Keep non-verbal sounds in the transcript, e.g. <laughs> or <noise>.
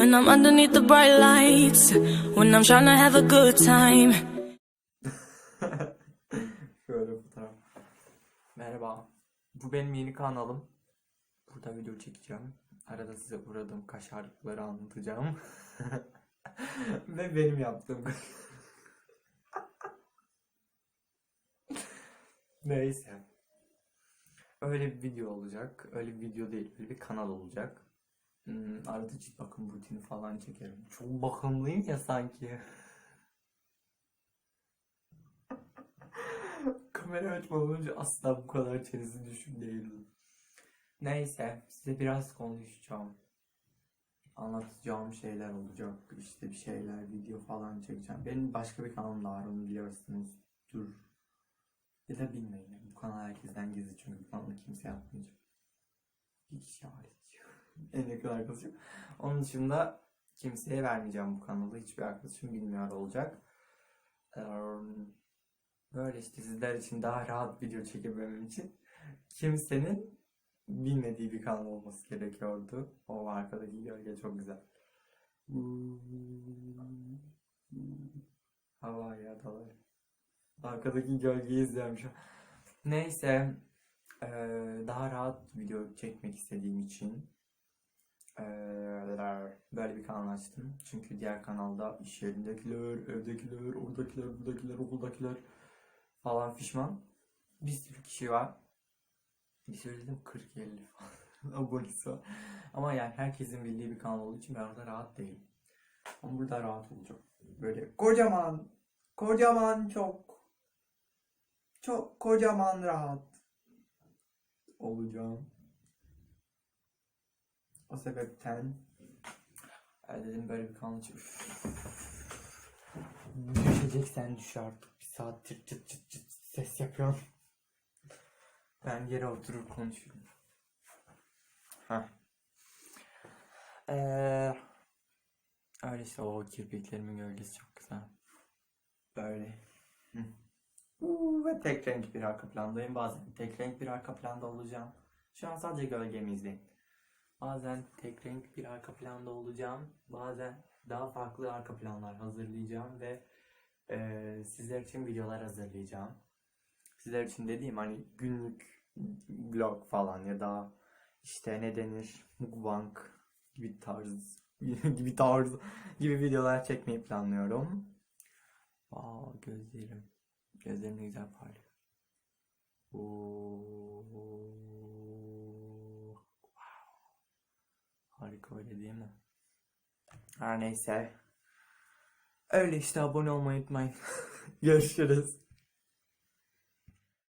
When I'm underneath the bright lights, when I'm trying to have a good time. <laughs> Şöyle fotoğraf. Merhaba. Bu benim yeni kanalım. Burada video çekeceğim. Arada size uğradığım kaşarlıkları anlatacağım. <laughs> Ve benim yaptığım <laughs> Neyse. Öyle bir video olacak. Öyle bir video değil. Öyle bir kanal olacak. Hmm, arada cilt bakım rutini falan çekerim. Çok bakımlıyım ya sanki. <laughs> Kamera açmadan önce asla bu kadar çenesi düşük değildim. Neyse, size biraz konuşacağım. Anlatacağım şeyler olacak. İşte bir şeyler, video falan çekeceğim. Benim başka bir kanalım da var, onu biliyorsunuz. Dur. Ya da bilmeyin. Bu kanal herkesten gizli çünkü bu kanalı kimse yapmayacak. Bir kişi hariç. En yakın arkadaşım. Onun dışında kimseye vermeyeceğim bu kanalı. Hiçbir arkadaşım bilmiyor olacak. Böyle işte sizler için daha rahat video çekebilmem için kimsenin bilmediği bir kanal olması gerekiyordu. O arkadaki gölge çok güzel. Hava ya dalar. Arkadaki gölgeyi izliyorum şu an. Neyse daha rahat video çekmek istediğim için böyle bir kanal açtım. Çünkü diğer kanalda iş yerindekiler, evdekiler, oradakiler, buradakiler, okuldakiler falan fişman. Bir sürü kişi var. Bir sürü dedim 40-50 falan <laughs> abonesi var. Ama yani herkesin bildiği bir kanal olduğu için ben orada rahat değilim. Ama burada rahat olacağım. Böyle kocaman, kocaman çok, çok kocaman rahat olacağım. O sebepten e, dedim böyle bir kanal aç- Üf. Düşeceksen düş artık. Bir saattir çıt çıt çıt ses yapıyorsun. Ben yere oturur konuşurum. Heh. Ee, öyle işte o kirpiklerimin gölgesi çok güzel. Böyle. Hı. Uuu, ve tek renk bir arka plandayım. Bazen tek renk bir arka planda olacağım. Şu an sadece gölgemi izleyin. Bazen tek renk bir arka planda olacağım. Bazen daha farklı arka planlar hazırlayacağım ve eee, sizler için videolar hazırlayacağım. Sizler için dediğim hani günlük vlog falan ya da işte ne denir mukbang gibi tarz <laughs> gibi tarz gibi videolar çekmeyi planlıyorum. Aa gözlerim. Gözlerim ne güzel parlıyor. Oo. Harika öyle değil mi? Her neyse. Öyle işte abone olmayı unutmayın. <laughs> Görüşürüz.